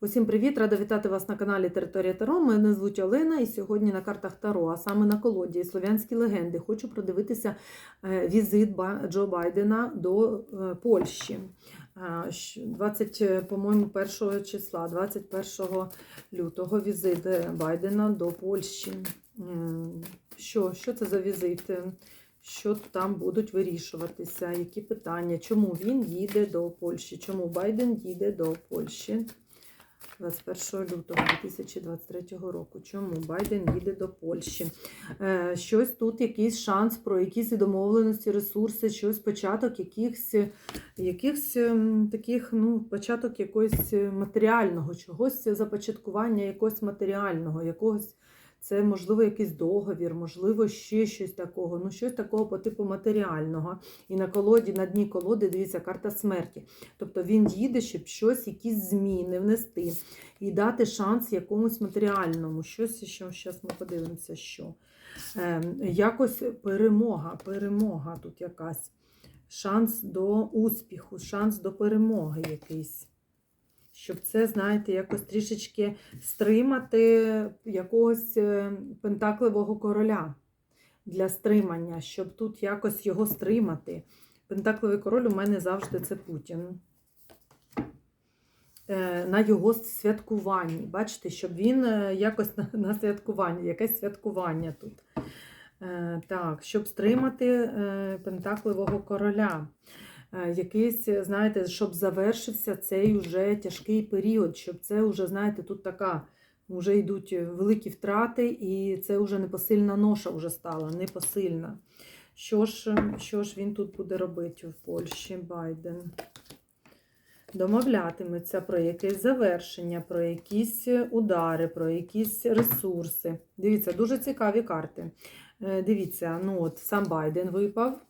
Усім привіт! Рада вітати вас на каналі Територія Таро. Мене звуть Олена, і сьогодні на картах Таро, а саме на колоді Слов'янські легенди, хочу продивитися е, візит Джо Байдена до е, Польщі. Е, 20, е, по-моєму, 1 числа, 21 лютого, візит Байдена до Польщі. Що, що це за візит? Що там будуть вирішуватися? Які питання? Чому він їде до Польщі? Чому Байден їде до Польщі? 21 лютого 2023 року. Чому Байден їде до Польщі? Е, щось тут, якийсь шанс про якісь домовленості, ресурси, щось початок якихось, якихось ем, таких, ну, початок якогось матеріального, чогось започаткування якогось матеріального, якогось. Це, можливо, якийсь договір, можливо, ще щось такого, ну щось такого по типу матеріального. І на колоді, на дні колоди, дивіться, карта смерті. Тобто він їде, щоб щось, якісь зміни внести і дати шанс якомусь матеріальному. Щось, що зараз ми подивимося, що. Е, якось перемога, перемога тут якась. Шанс до успіху, шанс до перемоги якийсь. Щоб це, знаєте, якось трішечки стримати якогось е, пентакливого короля для стримання, щоб тут якось його стримати. Пентакливий король у мене завжди це Путін. Е, На його святкуванні. Бачите, щоб він е, якось на, святкуванні, якесь святкування тут. Так, щоб стримати пентакливого короля. Е, Якийсь, знаєте, щоб завершився цей уже тяжкий період, щоб це вже, знаєте, тут така, вже йдуть великі втрати, і це вже непосильна ноша вже стала, непосильна. Що ж, що ж він тут буде робити в Польщі, Байден? Домовлятиметься про якесь завершення, про якісь удари, про якісь ресурси. Дивіться, дуже цікаві карти. Е, Дивіться, ну от сам Байден випав.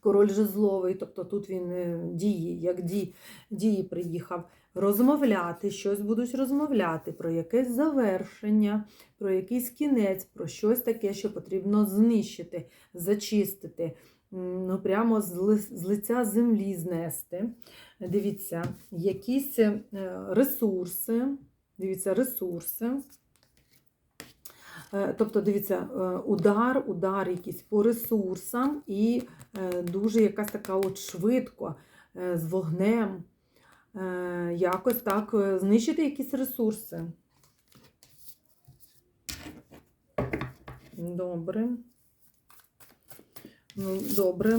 Король жезловий, тобто тут він е, дії, як ді, дії приїхав. Розмовляти, щось будуть розмовляти про якесь завершення, про якийсь кінець, про щось таке, що потрібно знищити, зачистити, ну прямо з, ли- з лиця землі знести. Дивіться, якісь е, ресурси. Дивіться, ресурси. Е, Тобто, дивіться, е, удар, удар якийсь по ресурсам, і е, дуже якась така от швидко з вогнем. Якось так знищити якісь ресурси. Добре. Ну, добре.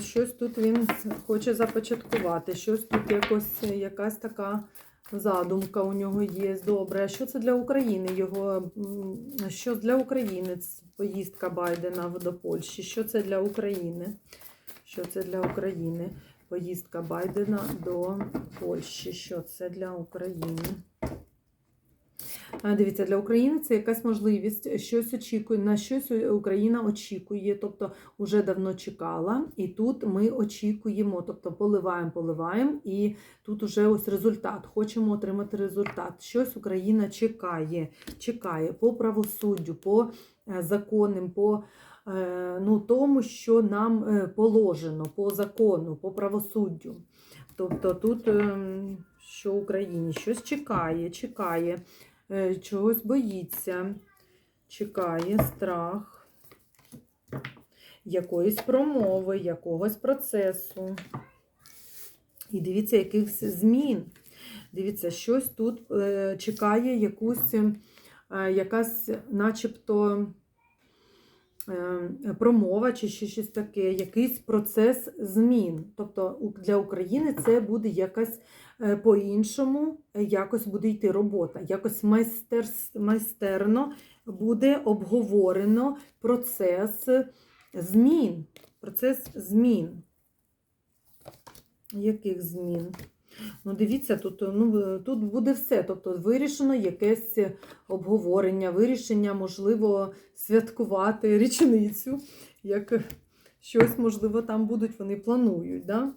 Щось тут він хоче започаткувати, щось тут якось, якась така задумка у нього є. Добре. А що це для України? Його, що для України поїздка Байдена до Польщі? Що це для України? Що це для України? Поїздка Байдена до Польщі. Що це для України? А, Дивіться, для України це якась можливість, щось очікує, на щось Україна очікує, тобто вже давно чекала, і тут ми очікуємо, тобто поливаємо, поливаємо, і тут уже ось результат. Хочемо отримати результат. Щось Україна чекає, чекає по правосуддю, по е, законам, по е, ну, тому, що нам е, положено, по закону, по правосуддю. Тобто тут, ем, що Україні щось чекає, чекає е, чогось боїться, чекає страх якоїсь промови, якогось процесу. І дивіться, якихось змін. Дивіться, щось тут е, чекає якусь, е, якась, начебто, е, промова чи ще щось таке, якийсь процес змін. Тобто для України це буде якась е, по-іншому, е, якось буде йти робота, якось майстер, майстерно буде обговорено процес змін. Процес змін. Яких змін? Ну, дивіться, тут, ну, тут буде все. Тобто вирішено якесь обговорення, вирішення, можливо, святкувати річницю, як щось, можливо, там будуть, вони планують. Да?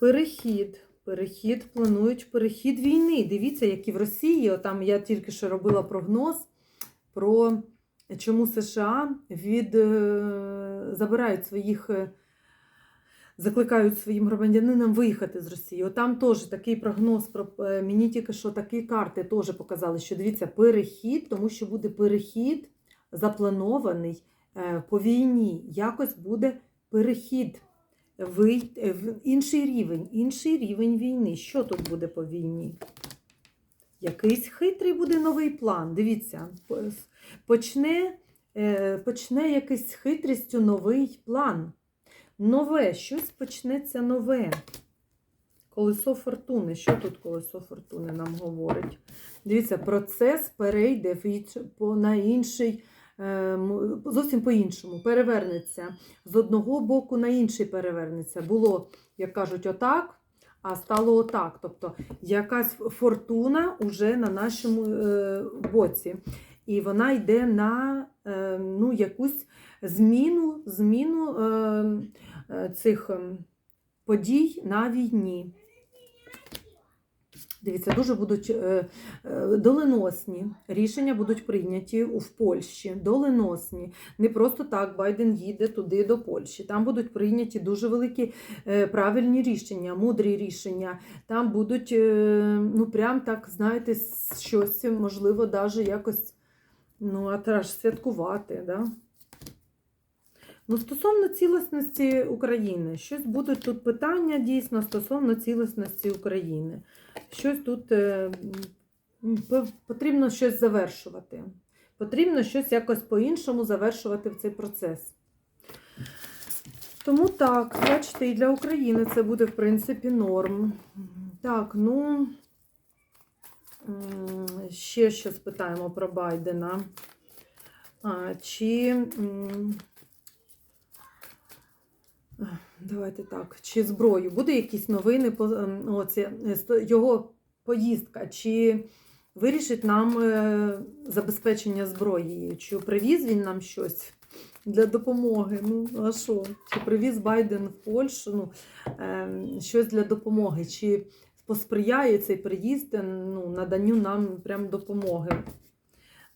Перехід. Перехід, планують перехід війни. Дивіться, як і в Росії, отам я тільки що робила прогноз про чому США від, е, забирають своїх е, закликають своїм громадянинам виїхати з Росії. Отам теж такий прогноз про е, мені тільки що такі карти теж показали, що дивіться, перехід, тому що буде перехід запланований по війні. Якось буде перехід вий- е, в інший рівень, інший рівень війни. Що тут буде по війні? Якийсь хитрий буде новий план. Дивіться, почне, е, почне якийсь хитрістю новий план. Нове, щось почнеться нове. Колесо фортуни. Що тут колесо фортуни нам говорить? Дивіться, процес перейде на інший, зовсім по-іншому, перевернеться. З одного боку на інший перевернеться. Було, як кажуть, отак, а стало отак. Тобто якась фортуна уже на нашому е, боці. І вона йде на е, ну, якусь зміну, зміну е, е, цих ем, подій на війні. Дивіться, дуже будуть е, е, доленосні рішення будуть прийняті в Польщі. Доленосні. Не просто так Байден їде туди до Польщі. Там будуть прийняті дуже великі е, правильні рішення, мудрі рішення. Там будуть, ну прям так, знаєте, щось, можливо, навіть якось ну, аж святкувати. Да? Ну, стосовно цілісності України, щось будуть тут питання дійсно стосовно цілісності України. Щось тут е, потрібно щось завершувати. Потрібно щось якось по-іншому завершувати в цей процес. Тому так, бачите, і для України це буде, в принципі, норм. Так, ну ще щось питаємо про Байдена. А, чи. Давайте так. Чи зброю? Буде якісь новини ем, оці, е, його поїздка? Чи вирішить нам е, забезпечення зброєю? Чи привіз він нам щось для допомоги? Ну, а що? Чи привіз Байден в Польщу ну, ем, щось для допомоги? Чи посприяє цей приїзд е, ну, наданню нам прям допомоги?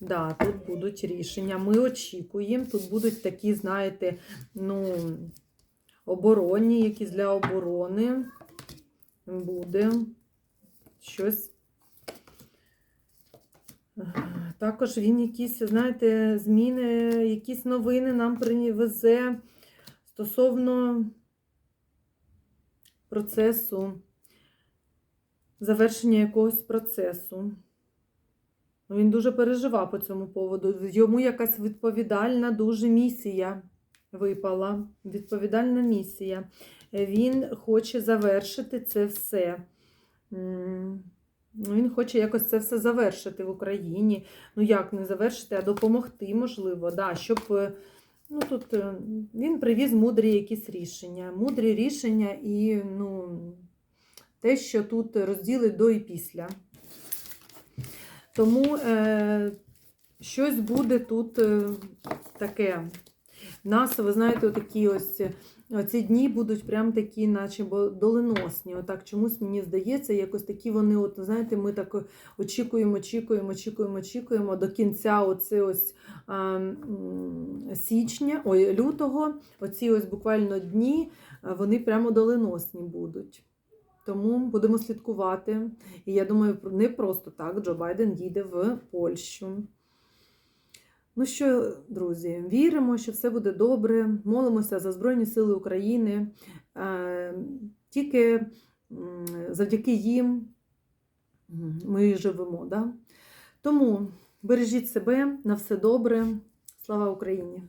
Да, тут будуть рішення. Ми очікуємо. Тут будуть такі, знаєте, ну оборонні, якісь для оборони буде щось. Також він якісь, знаєте, зміни, якісь новини нам привезе стосовно процесу, завершення якогось процесу. Ну, Він дуже переживав по цьому поводу. Йому якась відповідальна дуже місія випала. Відповідальна місія. Він хоче завершити це все. Ну, Він хоче якось це все завершити в Україні. Ну, як не завершити, а допомогти, можливо, да, щоб. е, Ну, тут е, він привіз мудрі якісь рішення. Мудрі рішення і ну, те, що тут розділить до і після. Тому е, щось буде тут е, таке. Нас, ви знаєте, такі ось ці дні будуть прям такі, наче доленосні. Отак чомусь мені здається, якось такі вони, от знаєте, ми так очікуємо, очікуємо, очікуємо, очікуємо до кінця оце ось а, січня, ой, лютого, оці ось буквально дні, вони прямо доленосні будуть. Тому будемо слідкувати. І я думаю, не просто так Джо Байден їде в Польщу. Ну що, друзі, віримо, що все буде добре. Молимося за Збройні Сили України. Е, Тільки завдяки їм ми живемо. Да? Тому бережіть себе на все добре. Слава Україні!